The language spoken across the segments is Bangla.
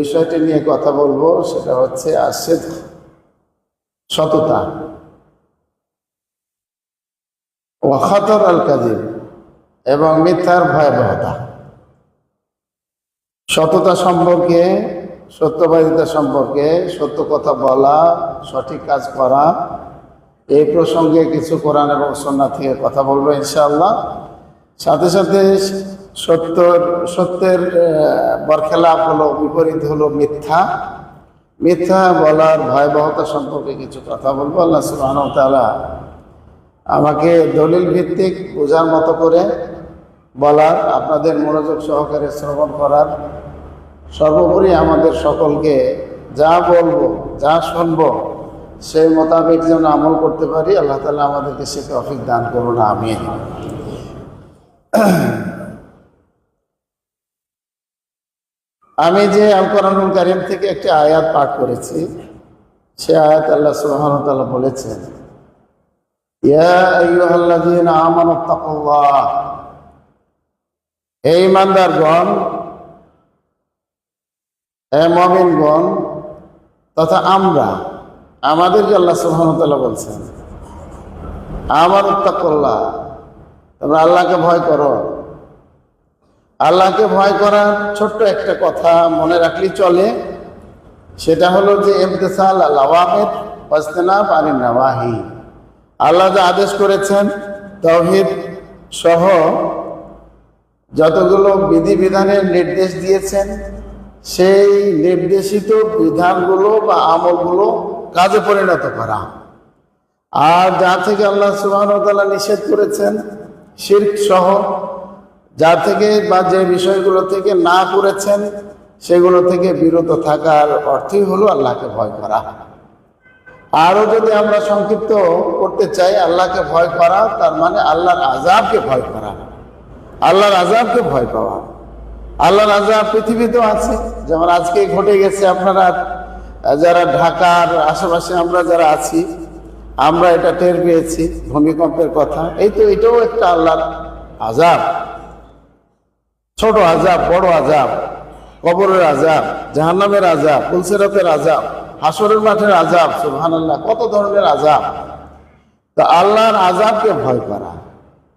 বিষয়টি নিয়ে কথা বলব, সেটা হচ্ছে আসেদ সততা। ওয়াখাতর আল কাজিব এবং মিথ্যার ভয়াবহতা। সততা সম্পর্কে, সত্যবাদিতা সম্পর্কে, সত্য কথা বলা, সঠিক কাজ করা, এই প্রসঙ্গে কিছু কোরআন এবং সন্না থেকে কথা বলব ইনশাআল্লাহ। সাথে সাথে সত্যর সত্যের বরখেলাপ হলো, বিপরীত হলো মিথ্যা। মিথ্যা বলার ভয়াবহতা সম্পর্কে কিছু কথা বলব। আল্লাহ ওয়া আমাকে দলিল ভিত্তিক বোঝার মতো করে বলার, আপনাদের মনোযোগ সহকারে শ্রবণ করার। সর্বোপরি আমাদের সকলকে যা বলব, যা শুনব, সেই মোতাবেক যেন আমল করতে পারি। আল্লাহ তালা আমাদেরকে সে তফিক দান করুন আমি আমি যে আল কোরআনুল কারিম থেকে একটি আয়াত পাঠ করেছি, সে আয়াত আল্লাহ সুবহানাহু ওয়া তাআলা বলেছেন তথা আমরা, আমাদেরকে আল্লাহ বলছেন আমার আল্লাহকে ভয় করো। আল্লাহকে ভয় করার ছোট্ট একটা কথা মনে রাখলেই চলে, সেটা হলো যে ইমতিসাল আল্লাহেদ ওয়াজতেনাব আনিন নাওয়াহি। আল্লাহ যা আদেশ করেছেন তৌহিদ সহ যতগুলো বিধিবিধানের নির্দেশ দিয়েছেন, সেই নির্দেশিত বিধানগুলো বা আমলগুলো কাজে পরিণত করা। আর যা থেকে আল্লাহ সুবহান নিষেধ করেছেন, শির্ক সহ যা থেকে বা যে বিষয়গুলো থেকে না করেছেন, সেগুলো থেকে বিরত থাকার অর্থই হলো আল্লাহকে ভয় করা। আরও যদি আমরা সংক্ষিপ্ত করতে চাই, আল্লাহকে ভয় করা, তার মানে আল্লাহর আজাবকে ভয় করা। আল্লাহর আজাবকে ভয় পাওয়া। আল্লাহর আজাব পৃথিবীতেও আছে। যেমন আজকে ঘটে গেছে আপনারা, যারা ঢাকার আশেপাশে আমরা যারা আছি, আমরা এটা টের পেয়েছি ভূমিকম্পের কথা। এই তো এটাও একটা আল্লাহর আজাব ছোট আজাব, বড় আজাব, কবরের আজাব, জাহান্নামের আজাব পুলসেরাতের আজাব হাসরের মাঠের আজাব, সুবহানাল্লাহ, কত ধরনের আজাব। তা আল্লাহর আজাবকে ভয় করা।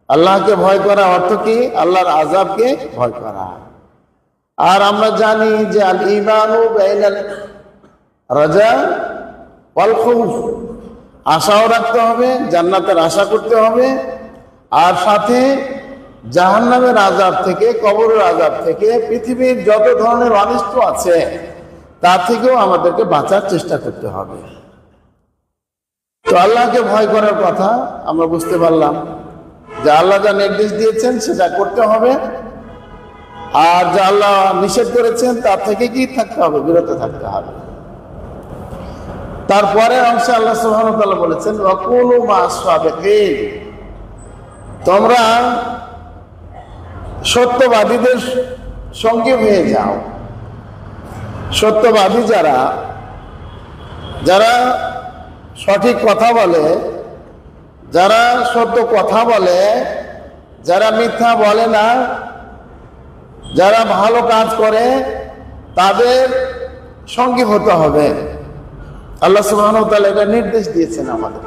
আল্লাহকে ভয় করা অর্থ কি? আল্লাহর আজাবকে ভয় করা। আর আমরা জানি যে আল ইমানু বাইনাল রাজা ওয়াল খুফ আশাও রাখতে হবে, জান্নাতের আশা করতে হবে। আর সাথে জাহান্নামের আজাব থেকে, কবরের আজাব থেকে, পৃথিবীর যত ধরনের অনিষ্ট আছে, তা থেকেও আমাদেরকে বাঁচার চেষ্টা করতে হবে। তো আল্লাহকে ভয় করার কথা আমরা বুঝতে পারলাম যে আল্লাহ যা নির্দেশ দিয়েছেন সেটা করতে হবে। আর যা আল্লাহ নিষেধ করেছেন, তার থেকে কি থাকতে হবে? বিরত থাকতে হবে। তারপরে অংশে আল্লাহ ওয়া বলেছেন ওয়াকুলু মা তোমরা সত্যবাদীদের সঙ্গে হয়ে যাও। সত্যবাদী যারা যারা সঠিক কথা বলে, যারা সত্য কথা বলে, যারা মিথ্যা বলে না, যারা ভালো কাজ করে, তাদের সঙ্গী হতে হবে। আল্লাহ সুবহানাহু ওয়া এটা নির্দেশ দিয়েছেন আমাদের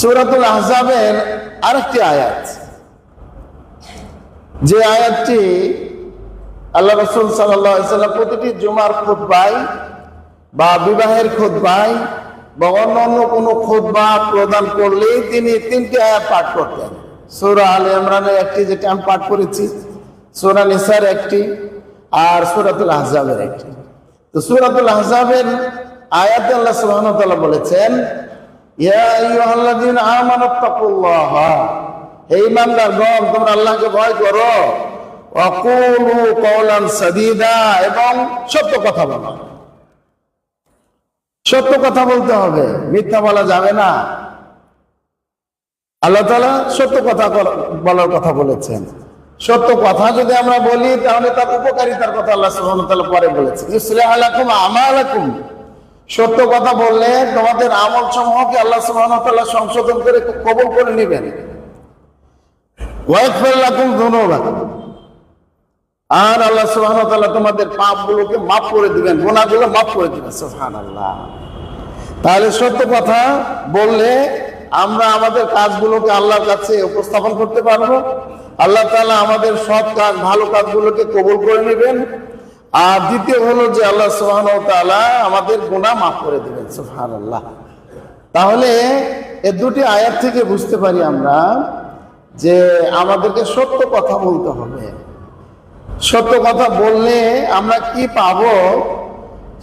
সুরাতুল আহজাবের আরেকটি আয়াত। যে আয়াতটি আল্লাহ রসুল সাল্লাম প্রতিটি জুমার খুতবায় বা বিবাহের খুতবায় বা অন্য অন্য কোনো খুতবা প্রদান করলেই তিনি তিনটি আয়াত পাঠ করতেন। সৌরা আল ইমরানের একটি যেটা আমি পাঠ করেছি, সৌরা নিসার একটি আর সুরাতুল আহজাবের একটি। তো সুরাতুল আহজাবের আয়াতে আল্লাহ তাআলা বলেছেন, ইয়া আইয়ুহাল্লাযীনা আমানুত্তাকুল্লাহ হে ইমানদারগণ তোমরা আল্লাহকে ভয় করো। ওয়াকুলু কওলান সাদীদা এবং সত্য কথা বলো। সত্য কথা বলতে হবে, মিথ্যা বলা যাবে না। আল্লাহ তালা সত্য কথা বলার কথা বলেছেন। সত্য কথা যদি আমরা বলি, তাহলে তার উপকারিতার কথা আল্লাহ ওয়া পরে বলেছেন। আলাকুম আমালাকুম। সত্য কথা বললে তোমাদের আমল সমূহকে আল্লাহ ওয়া সংশোধন করে কবুল করে নেবেন। ওয়াইফার লাকুম যুনুবাকুম আর আল্লাহ সুবহান তোমাদের পাপগুলোকে মাফ করে দিবেন গোনাগুলো মাফ করে দিবেন সুবহান আল্লাহ তাহলে সত্য কথা বললে আমরা আমাদের কাজগুলোকে আল্লাহর কাছে উপস্থাপন করতে পারব। আল্লাহ তালা আমাদের সৎ কাজ, ভালো কাজগুলোকে কবুল করে নেবেন। আর দ্বিতীয় হলো যে আল্লাহ সুবহান তাআলা আমাদের গুনাহ মাফ করে দিবেন, সুবহানাল্লাহ। তাহলে এ দুটি আয়াত থেকে বুঝতে পারি আমরা যে আমাদেরকে সত্য কথা বলতে হবে। সত্য কথা বললে আমরা কি পাব?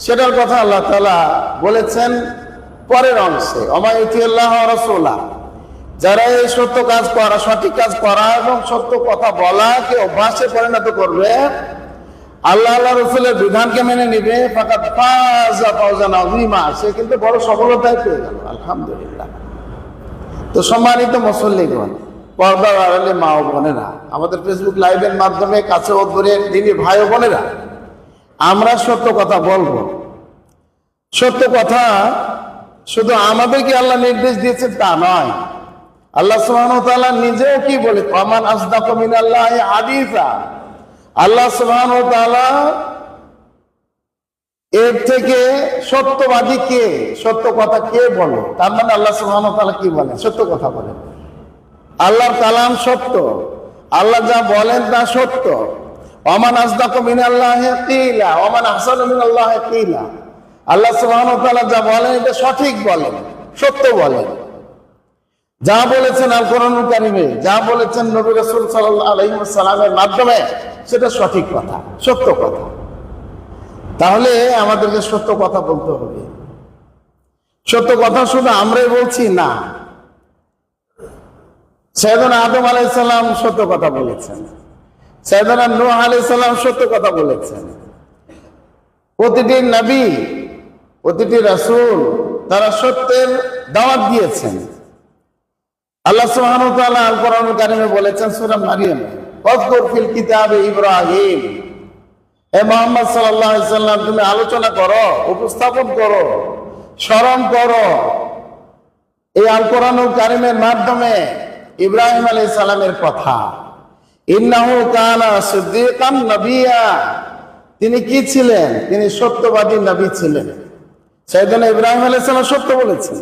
সেটার কথা আল্লাহ তালা বলেছেন পরের অংশে অমায়ুতিল্লাহ রসোলা যারা এই সত্য কাজ করা, সঠিক কাজ করা এবং সত্য কথা বলা বলাকে অভ্যাসে পরিণত করবে, আল্লাহ আল্লাহ রসুলের বিধানকে মেনে নিবে। সে কিন্তু বড় সফলতায় পেয়ে গেল। আলহামদুলিল্লাহ। তো সম্মানিত মুসল্লিগণ পর্দার আড়ালে মা ও বোনেরা আমাদের ফেসবুক লাইভের মাধ্যমে কাছে ও দূরে দিনী ভাই ও বোনেরা আমরা সত্য কথা বলব। সত্য কথা শুধু আমাদেরকে আল্লাহ নির্দেশ দিয়েছেন তা নয়। আল্লাহ ওয়া নিজেও কি বলে আমান আসদাকু মিনাল্লাহি হাদিসা? আল্লাহ সুবহানাহু ওয়া তাআলা এর থেকে সত্যবাদী কে? সত্য কথা কে বলে? তার মানে আল্লাহ ওয়া কি বলেন? সত্য কথা বলেন। আল্লাহর কালাম সত্য। আল্লাহ যা বলেন তা সত্য। অমান আসদাকু মিনাল্লাহি কিলা অমান মিনাল্লাহি কিলা। আল্লাহ সুবহানাহু ওয়া তাআলা যা বলেন এটা সঠিক বলেন, সত্য বলেন। যা বলেছেন আল কোরআনুল কারিমে, যা বলেছেন নবী রাসূল ওয়াসাল্লামের মাধ্যমে, সেটা সঠিক কথা, সত্য কথা। তাহলে আমাদেরকে সত্য কথা বলতে হবে। সত্য কথা শুধু আমরাই বলছি না সৈয়দনা আদম আলাইসাল্লাম সত্য কথা বলেছেন। সৈয়দনা নূহ আলাইসাল্লাম সত্য কথা বলেছেন। প্রতিটি নবী, প্রতিটি রাসূল তারা সত্যের দাওয়াত দিয়েছেন। আল্লাহ কোরআনুল কারীমে বলেছেন, সূরা মারিয়াম, ওয়াজকুর ফিল কিতাবে ইব্রাহিম। হে মোহাম্মদ সাল্লাম, তুমি আলোচনা করো, উপস্থাপন করো, স্মরণ করো। এই আল কোরআনুল কারিমের মাধ্যমে ইব্রাহিম আলাইহিস সালামের কথা। নবিয়া। তিনি কি ছিলেন? তিনি সত্যবাদী নবী ছিলেন। সাইয়েদনা ইব্রাহিম আলাইহিস সালাম সত্য বলেছেন।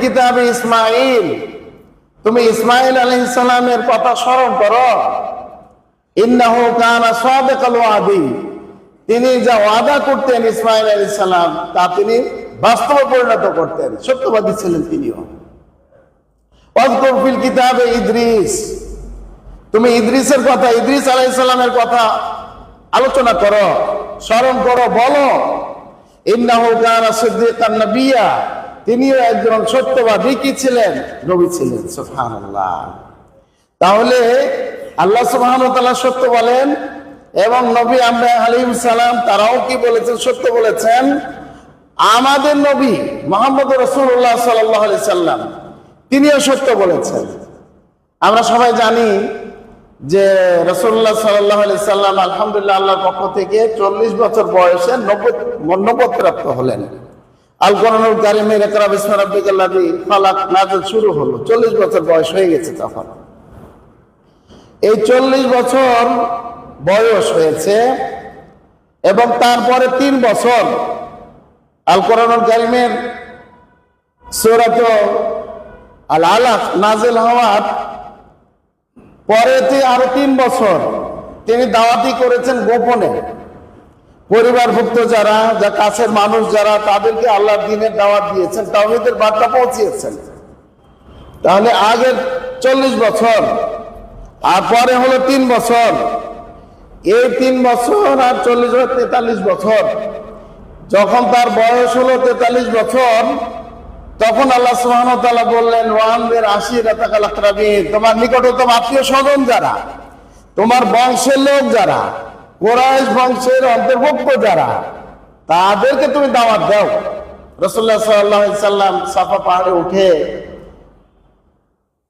কিতাবে ইসমাঈল। তুমি ইসমাইল আলাইহিস সালামের কথা স্মরণ করো। ইন্নাহু কানা সাদিকাল ওয়াদি। তিনি যা ওয়াদা করতেন ইসমাইল আলাইহিস সালাম, তা তিনি বাস্তবে পরিণত করতেন। সত্যবাদী ছিলেন তিনিও। ওয়াজকুর ফিল কিতাবে ইদ্রিস। তুমি ইদ্রিসের কথা, ইদ্রিস আলাইহিস সালামের কথা আলোচনা করো, স্মরণ করো, বলো। ইন্নাহু নবিয়া। তিনিও একজন সত্যবাদী, কি ছিলেন? নবী ছিলেন তাহলে আল্লাহ সুবহানাহু সত্য বলেন, এবং নবী আমরা আলাইহিস সালাম, তারাও কি বলেছেন? সত্য বলেছেন। আমাদের নবী মোহাম্মদ রাসূলুল্লাহ সাল্লাল্লাহু আলাইহি সাল্লাম তিনিও সত্য বলেছেন। আমরা সবাই জানি যে রসুল্লাহ সাল্লাহ আলি সাল্লাম আলহামদুলিল্লাহ আল্লাহর পক্ষ থেকে চল্লিশ বছর বয়সে নব্বত প্রাপ্ত হলেন। আল কোরআনুল কারিমের একরা বিসমা রাব্বিকাল্লাযী ফালাক নাযিল শুরু হলো, চল্লিশ বছর বয়স হয়ে গেছে তখন। এই চল্লিশ বছর বয়স হয়েছে এবং তারপরে তিন বছর আল কোরআনুল কারিমের সূরাত আল আলাক নাজিল হওয়ার পরেতে আরও তিন বছর তিনি দাওয়াতি করেছেন গোপনে। পরিবারভুক্ত যারা, যা কাছের মানুষ যারা, তাদেরকে আল্লাহর দিনের দাওয়াত দিয়েছেন, তাওহীদের বার্তা পৌঁছিয়েছেন। তাহলে আগের চল্লিশ বছর, আর পরে হলো তিন বছর। এই তিন বছর আর চল্লিশ তেতাল্লিশ বছর। যখন তার বয়স হলো তেতাল্লিশ বছর তখন আল্লাহ তাআলা বললেন ওয়ানদের আকরাবিন। তোমার নিকটতম আত্মীয় স্বজন যারা? তোমার বংশের লোক যারা? কোরাইশ বংশের অন্তর্ভুক্ত যারা? তাদেরকে তুমি দাওয়াত দাও। সাল্লাল্লাহু সাল্লাম সাফা পাহাড়ে উঠে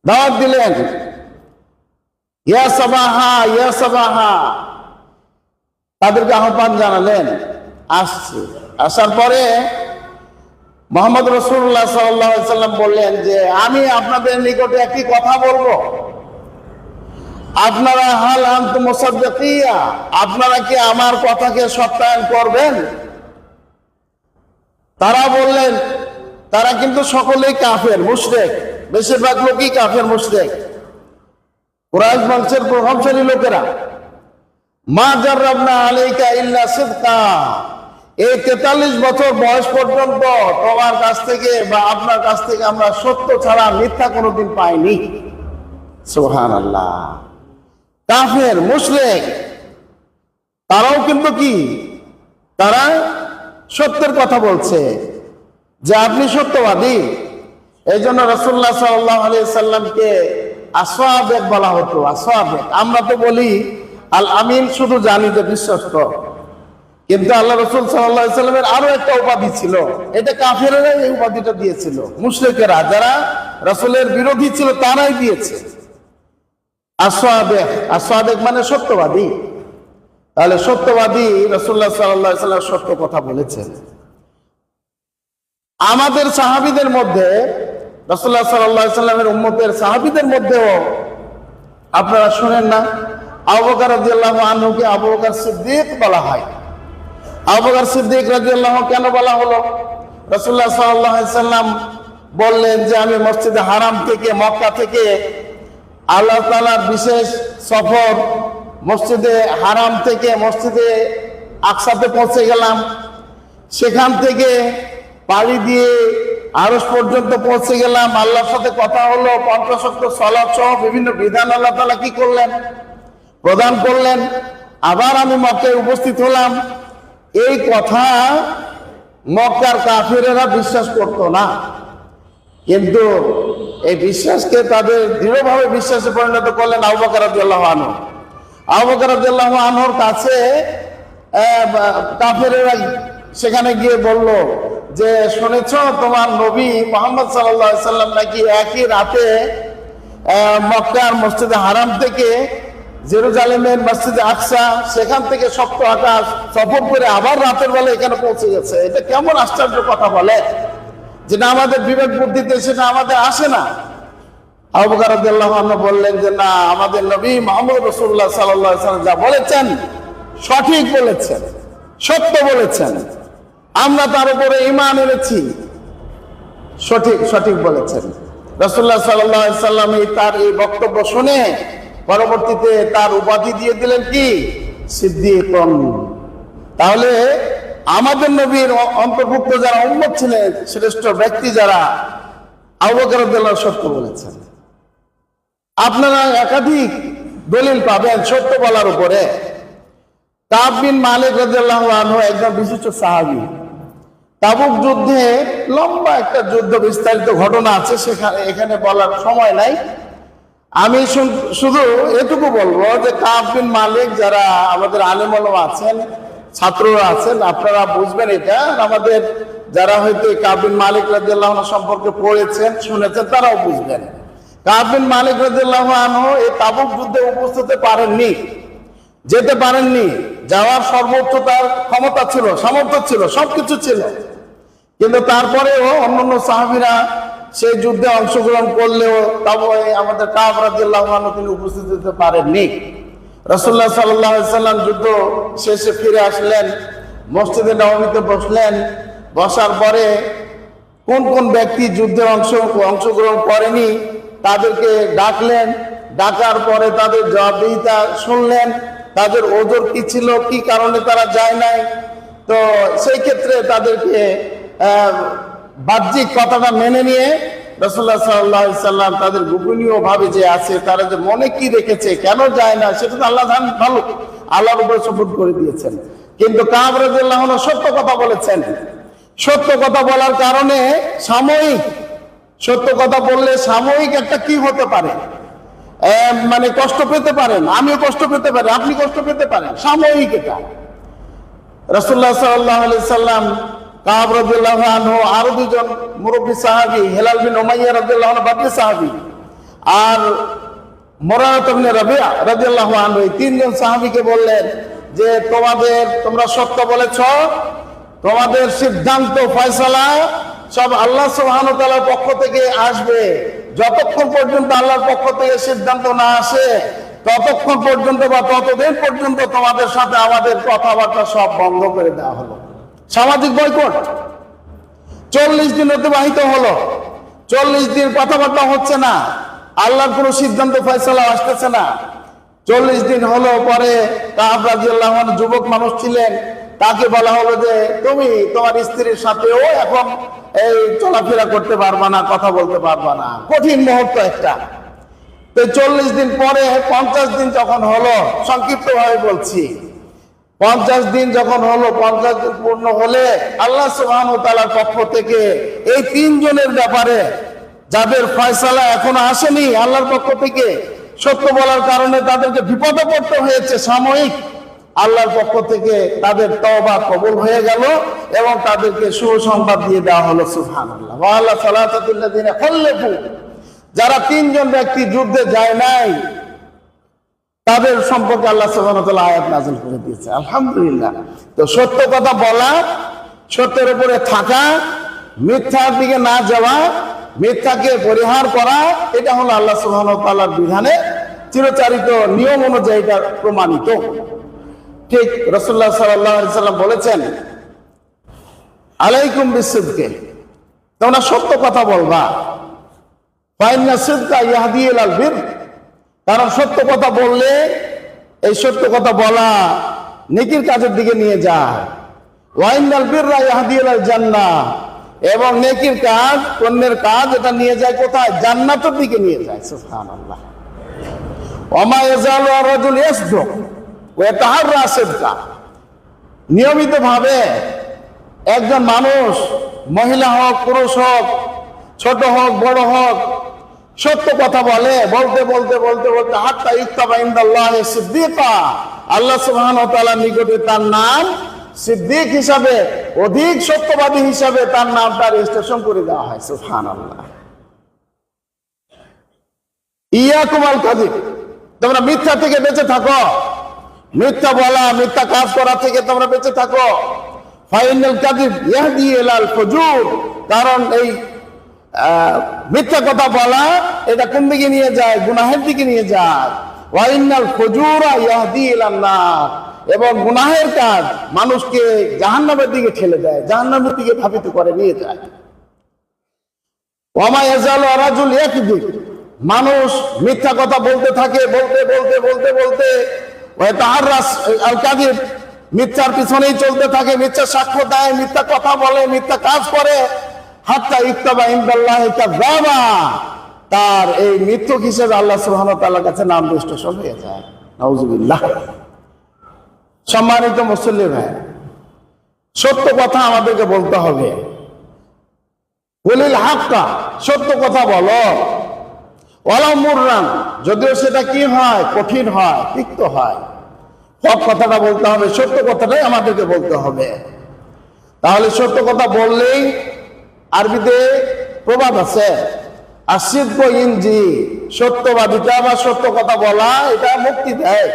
দাওয়াত দিলেন, ইয়া সাবাহা ইয়া সাবাহা। তাদেরকে আহ্বান জানালেন, আসছে। আসার পরে মোহাম্মদ রসুল্লাহ সাল্লাম বললেন যে, আমি আপনাদের নিকটে একটি কথা বলব। আপনারা হাল আন্ত মোসাদ্দিকিয়া, আপনারা কি আমার কথাকে সত্যায়ন করবেন? তারা বললেন, তারা কিন্তু সকলেই কাফের, মুশরেক। বেশিরভাগ লোকই কাফের, মুশরেক। কুরাইশ বংশের প্রভাবশালী লোকেরা। মা জাররাবনা আলাইকা ইল্লা সিদকা। এই তেতাল্লিশ বছর বয়স পর্যন্ত তোমার কাছ থেকে বা আপনার কাছ থেকে আমরা সত্য ছাড়া মিথ্যা কোনোদিন পাইনি। সোহান আল্লাহ কাফের, মুশরেক, তারাও কিন্তু কি? তারা সত্যের কথা বলছে যে আপনি সত্যবাদী। এই জন্য রসুল্লাহ সাল্লাহ সাল্লামকে আসোয়াবেক বলা হতো আসোয়াবেক আমরা তো বলি, আল আমিন শুধু জানি যে বিশ্বস্ত। কিন্তু আল্লাহ রসুল সাল্লাহ সাল্লামের আরও একটা উপাধি ছিল। এটা কাফেরেরা এই উপাধিটা দিয়েছিল। মুশরিকেরা যারা রসুলের বিরোধী ছিল, তারাই দিয়েছে। আসোয়াবেক আসোয়াবেক মানে সত্যবাদী। তাহলে সত্যবাদী রসুল্লাহ সাল্লাহ সাল্লাম সত্য কথা বলেছেন। আমাদের সাহাবিদের মধ্যে রসুল্লাহ সাল্লাহ সাল্লামের উম্মতের সাহাবিদের মধ্যেও আপনারা শুনেন না আবকার রাজিয়াল্লাহ আনহুকে আবকার সিদ্দিক বলা হয়। আবকার সিদ্দিক রাজিয়াল্লাহ কেন বলা হলো? রসুল্লাহ সাল্লাহ সাল্লাম বললেন যে আমি মসজিদে হারাম থেকে, মক্কা থেকে আল্লাহ তালার বিশেষ সফর মসজিদে হারাম থেকে মসজিদে আকসাতে পৌঁছে গেলাম। সেখান থেকে পাড়ি দিয়ে আরস পর্যন্ত পৌঁছে গেলাম। আল্লাহর সাথে কথা হলো, পঞ্চাশক্ত সলাপ সহ বিভিন্ন বিধান আল্লাহ তালা কি করলেন? প্রদান করলেন। আবার আমি মক্কায় উপস্থিত হলাম। এই কথা মক্কার কাফিরেরা বিশ্বাস করতো না। কিন্তু এই বিশ্বাসকে তাদের দৃঢ়ভাবে বিশ্বাসে পরিণত করলেন আবু বকর রাদিয়াল্লাহু আনহু। আবু বকর রাদিয়াল্লাহু আনহুর কাছে কাফেরেরা সেখানে গিয়ে বলল যে, শুনেছ তোমার নবী মোহাম্মদ আলাইহি সাল্লাম নাকি একই রাতে মক্কার মসজিদে হারাম থেকে জেরুজালেমের মসজিদে আকসা, সেখান থেকে সপ্ত আকাশ, সফর করে আবার রাতের বেলা এখানে পৌঁছে গেছে। এটা কেমন আশ্চর্য কথা বলে? যেটা আমাদের বিবেক বুদ্ধিতে সেটা আমাদের আসে না। আবুকার বললেন যে, না, আমাদের নবী মোহাম্মদ রসুল্লাহ সাল্লাম যা বলেছেন, সঠিক বলেছেন, সত্য বলেছেন। আমরা তার উপরে ইমান এনেছি। সঠিক সঠিক বলেছেন। রসুল্লাহ সাল্লাহ সাল্লাম এই তার এই বক্তব্য শুনে পরবর্তীতে তার উপাধি দিয়ে দিলেন কি? সিদ্দিকন। তাহলে আমাদের নবীর অন্তর্ভুক্ত যারা উন্মত ছিলেন, শ্রেষ্ঠ ব্যক্তি যারা আবকার সত্য বলেছেন। আপনারা একাধিক দলিল পাবেন সত্য বলার উপরে। কাব বিন মালিক আনহু একজন বিশিষ্ট সাহাবী। তাবুক যুদ্ধে লম্বা একটা যুদ্ধ বিস্তারিত ঘটনা আছে সেখানে এখানে বলার সময় নাই। আমি শুধু এটুকু বলব যে কাব বিন মালিক যারা আমাদের আলেমলম আছেন, ছাত্ররা আছেন, আপনারা বুঝবেন এটা। আমাদের যারা হয়তো এই কাব মালিক রাদিয়াল্লাহু সম্পর্কে পড়েছেন, শুনেছেন, তারাও বুঝবেন। কাব বিন মালিক রাদিয়াল্লাহু আনহু এই তাবুক যুদ্ধে উপস্থিত পারেননি, যেতে পারেননি। যাওয়ার সর্বোচ্চ তার ক্ষমতা ছিল, সামর্থ্য ছিল, সবকিছু ছিল। কিন্তু তারপরেও অন্যান্য সাহাবিরা সেই যুদ্ধে অংশগ্রহণ করলেও তাও আমাদের কাব রাদিয়াল্লাহু আনহু তিনি উপস্থিত হতে পারেননি। রসুল্লাহ সাল্লাম যুদ্ধ শেষে ফিরে আসলেন, মসজিদে নবমীতে বসলেন, বসার পরে কোন কোন ব্যক্তি যুদ্ধে অংশ, অংশগ্রহণ করেনি তাদেরকে ডাকলেন, ডাকার পরে তাদের জবাবদিহিতা শুনলেন, তাদের ওজোর কি ছিল, কি কারণে তারা যায় নাই, তো সেই ক্ষেত্রে তাদেরকে বাহ্যিক কথাটা মেনে নিয়ে রসুল্লাহ সাল্লাহ সাল্লাম তাদের গোপনীয় ভাবে যে আছে, তারা যে মনে কি রেখেছে, কেন যায় না, সেটা তো আল্লাহ জান ভালো। আল্লাহর উপরে সবুত করে দিয়েছেন। কিন্তু কাবরাজ্লাহ সত্য কথা বলেছেন। সত্য কথা বলার কারণে সাময়িক, সত্য কথা বললে সাময়িক একটা কি হতে পারে? মানে কষ্ট পেতে পারেন, আমিও কষ্ট পেতে পারি, আপনি কষ্ট পেতে পারেন, সাময়িক এটা। রসুল্লাহ সাল্লাহ সাল্লাম কাব রাদিয়াল্লাহু আনহু, আরও দুজন মুরব্বী সাহাবী, হেলাল বিন উমাইয়া রাদিয়াল্লাহু আনহু, বাদী সাহাবী আর ইবনে রাবিয়া রাদিয়াল্লাহু আনহু তিনজন সাহাবীকে বললেন যে, তোমাদের, তোমরা সত্য বলেছ, তোমাদের সিদ্ধান্ত, ফয়সালা সব আল্লাহ সুবহানাহু ওয়া তাআলার পক্ষ থেকে আসবে। যতক্ষণ পর্যন্ত আল্লাহর পক্ষ থেকে সিদ্ধান্ত না আসে, ততক্ষণ পর্যন্ত বা ততদিন পর্যন্ত তোমাদের সাথে আমাদের কথাবার্তা সব বন্ধ করে দেওয়া হলো। সামাজিক বয়কট। চল্লিশ দিন অতিবাহিত হলো। চল্লিশ দিন কথাবার্তা হচ্ছে না। আল্লাহর কোনো সিদ্ধান্ত, ফয়সলা আসতেছে না। চল্লিশ দিন হলো পরে যুবক মানুষ ছিলেন। তাকে বলা হলো যে, তুমি তোমার স্ত্রীর সাথেও এখন এই চলাফেরা করতে পারবা না, কথা বলতে পারবা না। কঠিন মুহূর্ত একটা। তো চল্লিশ দিন পরে, পঞ্চাশ দিন যখন হলো সংক্ষিপ্ত ভাবে বলছি। পঞ্চাশ দিন যখন হলো, পঞ্চাশ দিন পূর্ণ হলে আল্লাহ তালার পক্ষ থেকে এই তিনজনের ব্যাপারে যাদের ফয়সালা এখনও আসেনি, আল্লাহর পক্ষ থেকে সত্য বলার কারণে তাদেরকে বিপদে পড়তে হয়েছে সাময়িক। আল্লাহর পক্ষ থেকে তাদের তওবা কবল হয়ে গেল এবং তাদেরকে সুসংবাদ দিয়ে দেওয়া হলো খল্লেফু, যারা তিনজন ব্যক্তি যুদ্ধে যায় নাই তাদের সম্পর্কে আল্লাহ আয়াত নাযিল করে দিয়েছে। আলহামদুলিল্লাহ। তো সত্য কথা বলা, সত্যের উপরে থাকা, মিথ্যার দিকে না যাওয়া, মিথ্যাকে পরিহার করা, এটা হলো আল্লাহ সুবহানাহু বিধানে চিরচারিত নিয়ম অনুযায়ী এটা প্রমাণিত। ঠিক আলাইহি সাল্লাম বলেছেন, আলাইকুম বিসিদকে। তোমরা সত্য কথা বলবা। ফাইন্না সিদকা ইয়াহদি ইলাল বির। কারণ সত্য কথা বললে এই সত্য কথা বলা নেকির কাজের দিকে নিয়ে যায়। ওয়াইনাল বিররা ইয়াহদি ইলাল জান্নাহ। এবং নেকির কাজ, পুণ্যের কাজ, এটা নিয়ে যায় কোথায়? জান্নাতের দিকে নিয়ে যায়, সুবহানাল্লাহ। ওমা ইয়াজালু আর-রাজুল ইয়াসদুক। ওয়া ইয়াতাহাররা সিদকা। নিয়মিত ভাবে একজন মানুষ, মহিলা হোক, পুরুষ হোক, ছোট হোক, বড় হোক সত্য কথা বলে, বলতে বলতে বলতে বলতে, হাত্তা ইত্তাবা ইন্দাল্লাহ সিদ্দিকা। আল্লাহ সুবহান ওয়া তাআলার নিকটে তার নাম সিদ্দিক হিসাবে, অধিক সত্যবাদী হিসাবে তার নামটা রেজিস্ট্রেশন করে দেওয়া হয়, সুবহানাল্লাহ। ইয়াকুম আল কাযিব তোমরা মিথ্যা থেকে বেঁচে থাকো। মিথ্যা বলা, মিথ্যা কাজ করা থেকে তোমরা বেঁচে থাকো। ফাইনাল কাযিব ইয়াহদি ইলাল ফুজুর, কারণ এই মিথ্যা কথা বলা, এটা কোন দিকে নিয়ে যায়? গুনাহের দিকে নিয়ে যায়। ওয়াইনাল ফুজুরা ইয়াহদি ইলান এবং গুনাহের কাজ মানুষকে জাহান্নামের দিকে ঠেলে দেয়, জাহান্নামের দিকে ধাবিত করে, নিয়ে যায়। ওমা ইয়াজালু রাজুল ইয়াকযিব মানুষ মিথ্যা কথা বলতে থাকে, বলতে বলতে বলতে বলতে। মিথ্যার পিছনেই চলতে থাকে, মিথ্যা সাক্ষ্য দেয়, মিথ্যা কথা বলে, মিথ্যা কাজ করে। হাত্তা ইত্তাবা ইনদাল্লাহি কাযাবা তার এই মৃত্যু হিসেবে আল্লাহ ওয়া তাআলার কাছে নাম রেজিস্ট্রেশন হয়ে যায়। সম্মানিত মুসল্লি ভাই, সত্য কথা আমাদেরকে বলতে হবে। বলিল হাক্কা, সত্য কথা বলো। ওয়ালা মুররান, যদিও সেটা কি হয়, কঠিন হয়, তিক্ত হয়। হক কথাটা বলতে হবে, সত্য কথাটাই আমাদেরকে বলতে হবে। তাহলে সত্য কথা বললেই আরবিতে প্রবাদ আছে। আসিদ্য ইনজি সত্যবাদিতা বা সত্য কথা বলা, এটা মুক্তি দেয়।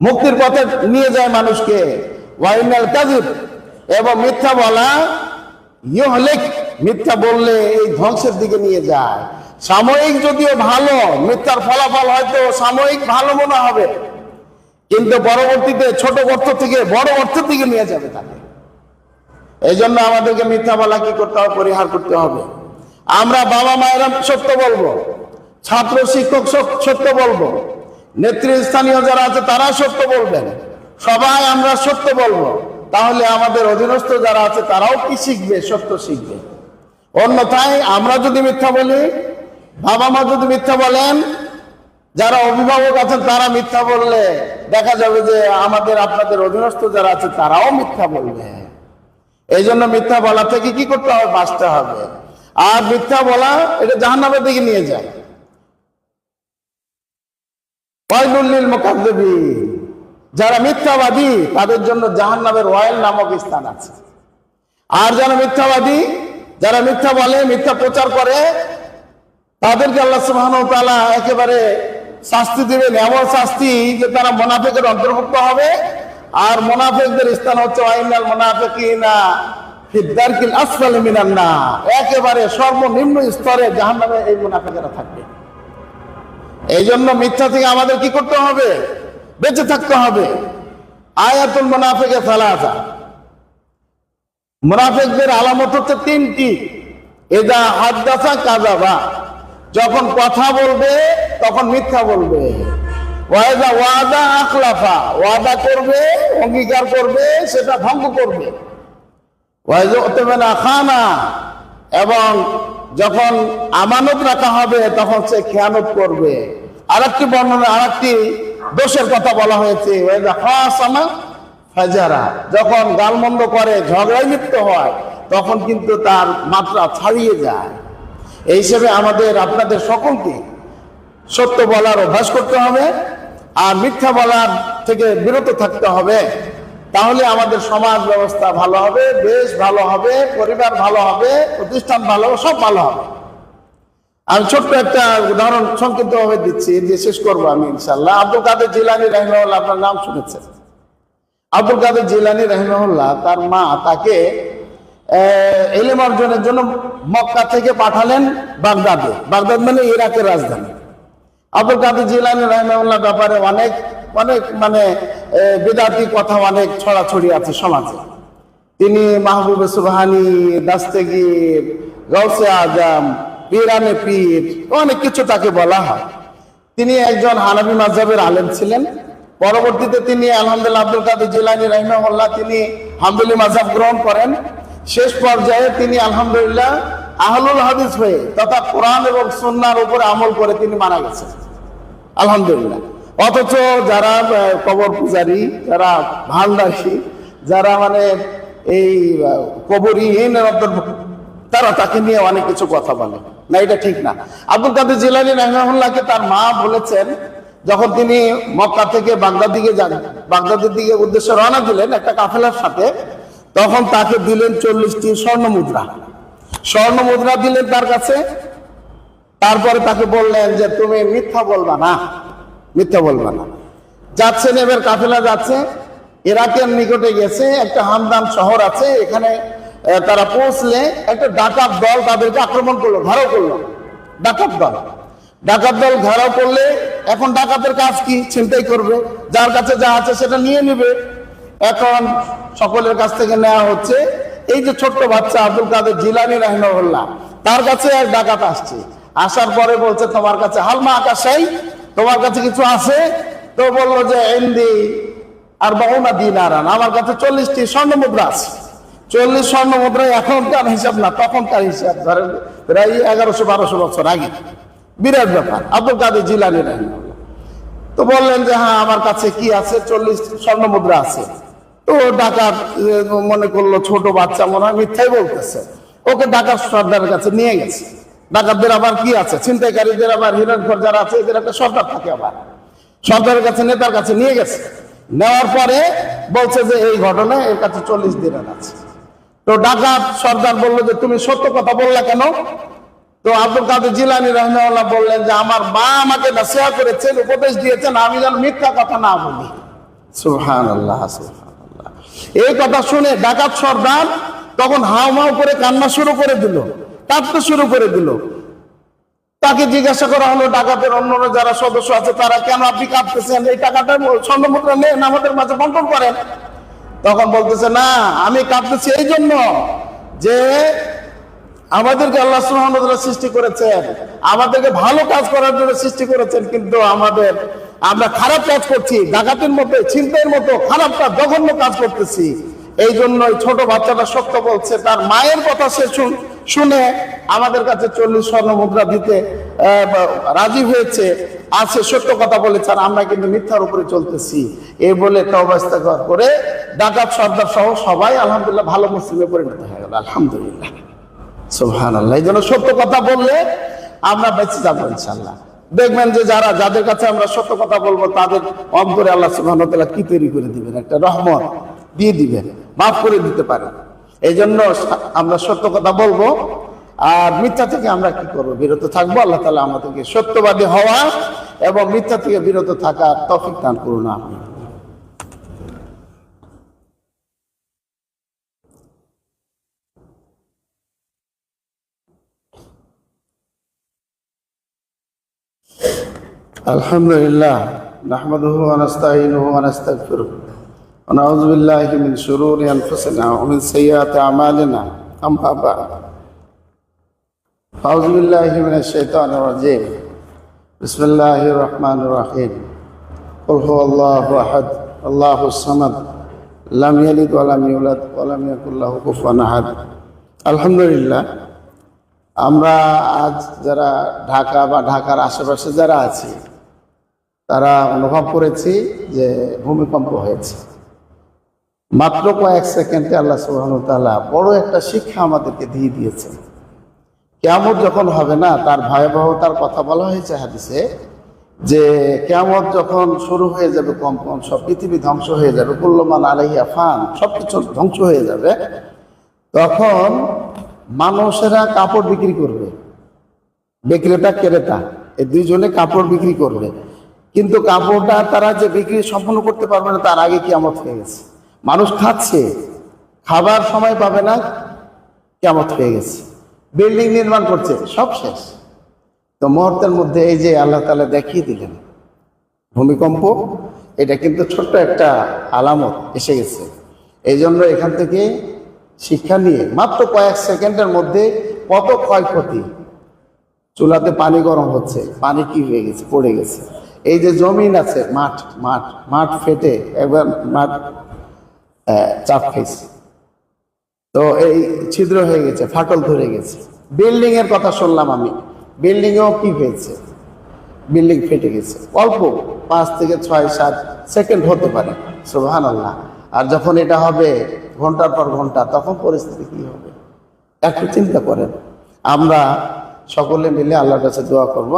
মুক্তির পথে নিয়ে যায় মানুষকে। ওয়াইনাল এবং মিথ্যা বলা ইহলেক মিথ্যা বললে এই ধ্বংসের দিকে নিয়ে যায়। সাময়িক যদিও ভালো, মিথ্যার ফলাফল হয়তো সাময়িক ভালো মনে হবে। কিন্তু পরবর্তীতে ছোট অর্থ থেকে, বড় অর্থের দিকে নিয়ে যাবে তাকে। এই জন্য আমাদেরকে মিথ্যা বলা কি করতে হবে? পরিহার করতে হবে। আমরা বাবা মায়েরা সত্য বলব। ছাত্র, শিক্ষক সত্য বলব। নেতৃস্থানীয় যারা আছে, তারা সত্য বলবেন। সবাই আমরা সত্য বলব। তাহলে আমাদের অধীনস্থ যারা আছে, তারাও কি শিখবে? সত্য শিখবে। অন্যথায় আমরা যদি মিথ্যা বলি, বাবা মা যদি মিথ্যা বলেন, যারা অভিভাবক আছেন, তারা মিথ্যা বললে দেখা যাবে যে আমাদের, আপনাদের অধীনস্থ যারা আছে, তারাও মিথ্যা বলবে। এই জন্য মিথ্যা বলা থেকে কি করতে হবে? বাঁচতে হবে। আর মিথ্যা বলা, এটা জাহান্নামের দিকে নিয়ে যায়। যারা মিথ্যাবাদী, তাদের জন্য জাহান্নামের ওয়াইল নামক স্থান আছে। আর যারা মিথ্যাবাদী, যারা মিথ্যা বলে, মিথ্যা প্রচার করে, তাদেরকে আল্লাহ তাআলা একেবারে শাস্তি দিবেন। এমন শাস্তি যে তারা মোনাফেকের অন্তর্ভুক্ত হবে। আর মোনাফেকদের স্থান হচ্ছে ওয়াইনাল মুনাফিকিনা ফিদ্দারকিল আসফালি মিনান একেবারে সর্বনিম্ন স্তরে জাহান্নামে এই মুনাফিকেরা থাকবে। এই জন্য মিথ্যা থেকে আমাদের কি করতে হবে? বেঁচে থাকতে হবে। আয়াতুল মুনাফিকে সালাসা। মুনাফিকদের আলামত হচ্ছে তিনটি। এদা হাদ্দাসা কাজাবা যখন কথা বলবে, তখন মিথ্যা বলবে। ওয়াদা ওয়াদা আখলাফা। ওয়াদা করবে, অঙ্গীকার করবে, সেটা ভঙ্গ করবে। ওয়াজনা খানা। এবং যখন আমানত রাখা হবে, তখন সে খেয়ানত করবে। আরেকটি বর্ণনা, আরেকটি দোষের কথা বলা হয়েছে। ওয়াজা ফাজারা। যখন গালমন্দ করে, ঝগড়ায় লিপ্ত হয়, তখন কিন্তু তার মাত্রা ছাড়িয়ে যায়। এই হিসেবে আমাদের, আপনাদের সকলকে সত্য বলার অভ্যাস করতে হবে। আর মিথ্যা বলার থেকে বিরত থাকতে হবে। তাহলে আমাদের সমাজ ব্যবস্থা ভালো হবে, দেশ ভালো হবে, পরিবার ভালো হবে, প্রতিষ্ঠান ভালো হবে, সব ভালো হবে। আমি ছোট্ট একটা উদাহরণ সংক্ষিপ্ত ভাবে দিচ্ছি দিয়ে শেষ করব আমি ইনশাল্লাহ আব্দুল কাদের জিলানি রহমাল্লাহ আপনার নাম শুনেছেন? আব্দুল কাদের জিলানি রহমাল্লাহ তার মা তাকে এলেম অর্জনের জন্য মক্কা থেকে পাঠালেন বাগদাদে। বাগদাদ মানে ইরাকের রাজধানী। আব্দুল কাদের জিলানি রহমাল্লাহ ব্যাপারে অনেক অনেক মানে বেদাতি কথা অনেক ছড়াছড়ি আছে সমাজে। তিনি মাহবুবে সুবহানি দাস্তেগীর গৌসে আজম, পীরানে পীর, অনেক কিছু তাকে বলা হয়। তিনি একজন হানাবি মাযহাবের আলেম ছিলেন। পরবর্তীতে তিনি আলহামদুলিল্লাহ আব্দুল কাদের জিলানি রহিমাহুল্লাহ তিনি হাম্বলি মাযহাব গ্রহণ করেন। শেষ পর্যায়ে তিনি আলহামদুলিল্লাহ আহলুল হাদিস হয়ে তথা কোরআন এবং সুন্নাহর উপরে আমল করে তিনি মারা গেছেন। আলহামদুলিল্লাহ। অথচ যারা কবর পূজারী, যারা ভান্ডারী যারা মানে এই অন্তর্ভুক্ত, তারা তাকে নিয়ে অনেক কিছু কথা বলে। না, এটা ঠিক না। আব্দুল কাদের জিলানি রহমাহুল্লাহকে তার মা বলেছেন, যখন তিনি মক্কা থেকে বাগদাদ দিকে যান, বাগদাদের দিকে উদ্দেশ্যে রওনা দিলেন একটা কাফেলার সাথে, তখন তাকে দিলেন চল্লিশটি স্বর্ণ মুদ্রা স্বর্ণ মুদ্রা দিলেন তার কাছে। তারপরে তাকে বললেন যে, তুমি মিথ্যা বলবা না, মিথ্যা বলবা না। যাচ্ছেন এবার কাফেলা যাচ্ছে। ইরাকের নিকটে গেছে, একটা হামদান শহর আছে, এখানে তারা পৌঁছলে একটা ডাকাত দল তাদেরকে আক্রমণ করল ঘাড়ো করল। ডাকাত দল। ডাকাত দল ঘেরাও করলে এখন ডাকাতের কাজ কি? ছিনতাই করবে। যার কাছে যা আছে সেটা নিয়ে নেবে। এখন সকলের কাছ থেকে নেওয়া হচ্ছে এই যে ছোট্ট বাচ্চা আব্দুল কাদের জিলানি রাহিমহল্লা তার কাছে এক ডাকাত আসছে। আসার পরে বলছে, তোমার কাছে হালমা আকাশাই, তোমার কাছে কিছু আছে? তো বলল যে এন্দি আর বহুনা দিন আরান আমার কাছে চল্লিশটি স্বর্ণ মুদ্রা আছে। চল্লিশ স্বর্ণ মুদ্রা এখনকার হিসাব না তখনকার হিসাব? ধরেন প্রায় এগারোশো বারোশো বছর আগে। বিরাট ব্যাপার, আব্দুল কাদের জিলানি রাহিমহল্লা তো বললেন যে হ্যাঁ আমার কাছে কি আছে? চল্লিশ স্বর্ণ মুদ্রা আছে। তো ডাকাত মনে করল ছোট বাচ্চা, মনে হয় মিথ্যাই বলতেছে। ওকে ডাকাত সর্দারের কাছে নিয়ে গেছে। ডাকাতদের আবার কি আছে? ছিনতাইকারীদের আবার হিরণখর যারা আছে, এদের একটা সর্দার থাকে আবার। সর্দারের কাছে নেতার কাছে নিয়ে গেছে। নেওয়ার পরে বলছে যে এই ঘটনায় এর কাছে চল্লিশ দিনের আছে। তো ডাকাত সর্দার বলল যে, তুমি সত্য কথা বললা কেন? তো আব্দুল কাদের জিলানি রহমাল্লাহ বললেন যে, আমার মা আমাকে নাসিহা করেছেন, উপদেশ দিয়েছেন, আমি যেন মিথ্যা কথা না বলি। সুহান আল্লাহ এই কথা শুনে ডাকাত সর্দার তখন হাও মাও করে কান্না শুরু করে দিল, কাঁদতে শুরু করে দিল। তাকে জিজ্ঞাসা করা হলো, ডাকাতের অন্যরা যারা সদস্য আছে, তারা কেন আপনি কাঁদতেছেন? এই টাকাটা স্বর্ণ মুদ্রা নেন, আমাদের মাঝে বন্টন করেন। তখন বলতেছে, না, আমি কাঁদতেছি এই জন্য যে আমাদেরকে আল্লাহ সুহামদুল্লাহ সৃষ্টি করেছেন। আমাদেরকে ভালো কাজ করার জন্য সৃষ্টি করেছেন, কিন্তু আমাদের আমরা খারাপ কাজ করছি, ডাকাতের মতো চিন্তার মতো খারাপ কাজ জঘন্য কাজ করতেছি। এই জন্য ছোট বাচ্চাটা সত্য বলছে, তার মায়ের কথা সে শুন- আমাদের কাছে চল্লিশ স্বর্ণ মুদ্রা দিতে রাজি হয়েছে। আর সে সত্য কথা বলেছে, আর আমরা কিন্তু মিথ্যার উপরে চলতেছি। এই বলে তবাস্তা করে ডাকাত সর্দার সহ সবাই আলহামদুলিল্লাহ ভালো মুসলিমে পরিণত হয়ে গেল, আলহামদুলিল্লাহ। সুবহান আল্লাহ এই জন্য সত্য কথা বললে আমরা বেঁচে যাব ইনশাল্লাহ দেখবেন যে যারা, যাদের কাছে আমরা সত্য কথা বলব, তাদের অন্তরে আল্লাহ সুহান কি তৈরি করে দিবেন? একটা রহমত দিয়ে দিবেন, মাফ করে দিতে পারেন। এই জন্য আমরা সত্য কথা বলব, আর মিথ্যা থেকে আমরা কি করব? বিরত থাকব, আল্লাহ তালা আমাদেরকে সত্যবাদী হওয়া এবং মিথ্যা থেকে বিরত থাকা তফিক দান করুন আপনি الحمد لله نحمده ونستعينه ونستغفره ونعوذ بالله من شرور انفسنا ومن سيئات اعمالنا اما بعد أعوذ بالله من الشيطان الرجيم بسم الله الرحمن الرحيم قل هو الله احد الله الصمد لم يلد ولم يولد ولم يكن له كفوا احد الحمد لله আমরা আজ যারা ঢাকা বা ঢাকার আশেপাশে যারা আছি, তারা অনুভব করেছি যে ভূমিকম্প হয়েছে। মাত্র কয়েক সেকেন্ডে আল্লাহ ওয়া বড় একটা শিক্ষা আমাদেরকে দিয়ে দিয়েছেন। কেমন যখন হবে না, তার ভয়াবহতার কথা বলা হয়েছে হাদিসে যে কেয়ামত যখন শুরু হয়ে যাবে কম্পন, সব পৃথিবী ধ্বংস হয়ে যাবে। কুল্লমান আলাইয়া ফান সব কিছু ধ্বংস হয়ে যাবে। তখন মানুষেরা কাপড় বিক্রি করবে। বিক্রেতা, ক্রেতা, এই দুইজনে কাপড় বিক্রি করবে। কিন্তু কাপড়টা তারা যে বিক্রি সম্পূর্ণ করতে পারবে না, তার আগে কিয়ামত হয়ে গেছে। মানুষ খাচ্ছে, খাবার সময় পাবে না, কিয়ামত হয়ে গেছে। বিল্ডিং নির্মাণ করছে, সব শেষ। তো মুহূর্তের মধ্যে এই যে আল্লাহ তালা দেখিয়ে দিলেন, ভূমিকম্প, এটা কিন্তু ছোট্ট একটা আলামত এসে গেছে। এই জন্য এখান থেকে শিক্ষা নিয়ে মাত্র কয়েক সেকেন্ডের মধ্যে কত ক্ষয়ক্ষতি? চুলাতে পানি গরম হচ্ছে, পানি কি হয়ে গেছে, পড়ে গেছে। এই যে জমিন আছে, মাঠ মাঠ মাঠ ফেটে একবার মাঠ চাপ খাইছে। তো এই ছিদ্র হয়ে গেছে, ফাটল ধরে গেছে। বিল্ডিং এর কথা শুনলাম আমি। বিল্ডিং এও কি হয়েছে? বিল্ডিং ফেটে গেছে। অল্প, পাঁচ থেকে ছয়, সাত সেকেন্ড হতে পারে। সুবহান আল্লাহ আর যখন এটা হবে ঘণ্টার পর ঘণ্টা, তখন পরিস্থিতি কি হবে? একটু চিন্তা করেন। আমরা সকলে মিলে আল্লাহর কাছে দোয়া করব।